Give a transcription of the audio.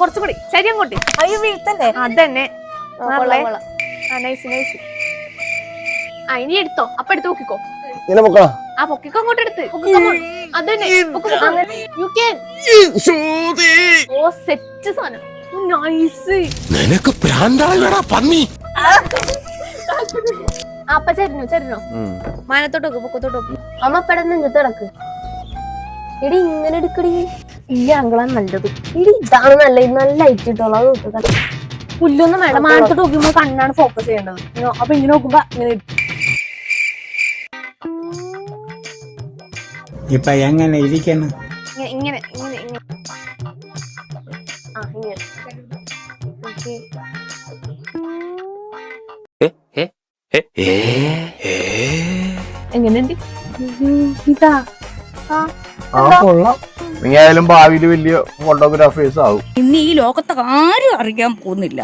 കുറച്ചുകൂടി ശരിയും കൂട്ടി അയ്യോ വീഴ്ത്തല്ലേ? അതന്നെ. ആ, നൈസ് നൈസ് ഇനി എടുത്തോ. അപ്പൊ എടുത്ത് പൊക്കിക്കോ. ആ പൊക്കിക്കോ അങ്ങോട്ട് എടുത്ത്. പൊക്കിക്കോ അങ്ങോട്ട്. അതന്നെ. യു ക്യാൻ ഓ സെറ്റ് സാധനം. നൈസ് നിനക്ക് പ്രാന്താളടാ പന്നി. അപ്പ ചരിഞ്ഞു ചരിഞ്ഞു? മാനത്തോട്ട് നോക്ക് പൊക്കത്തോട്ട് നോക്ക് അമ്മ പെടുന്ന കിടക്ക് എടി ഇങ്ങനെ എടുക്കടി. ഈ ആംഗിളാണ് നല്ലത്. ഇതാണ് നല്ല നല്ല ലൈറ്റ് കിട്ടുള്ളൂ അത് നോക്കുക പുല്ലൊന്നും വേണ്ട. മാനത്തോട്ട് നോക്കുമ്പോ കണ്ണാണ് ഫോക്കസ് ചെയ്യേണ്ടത്. അപ്പൊ ഇങ്ങനെ നോക്കുമ്പോ ഇങ്ങനെ. ഇപ്പൊ എങ്ങനെ ഇരിക്കണം ഇങ്ങനെ ഇങ്ങനെ ഇങ്ങനെ ഇങ്ങനെ. ആ ഇങ്ങനെ. ഓക്കേ. എങ്ങനെയുണ്ട്? ഇതാ. ആ കൊള്ളാം. നീ ആയാലും ഭാവിയിൽ വലിയ ഫോട്ടോഗ്രാഫേഴ്സ് ആവും. ഇന്ന് ഈ ലോകത്ത് ആരും അറിയാൻ പോകുന്നില്ല.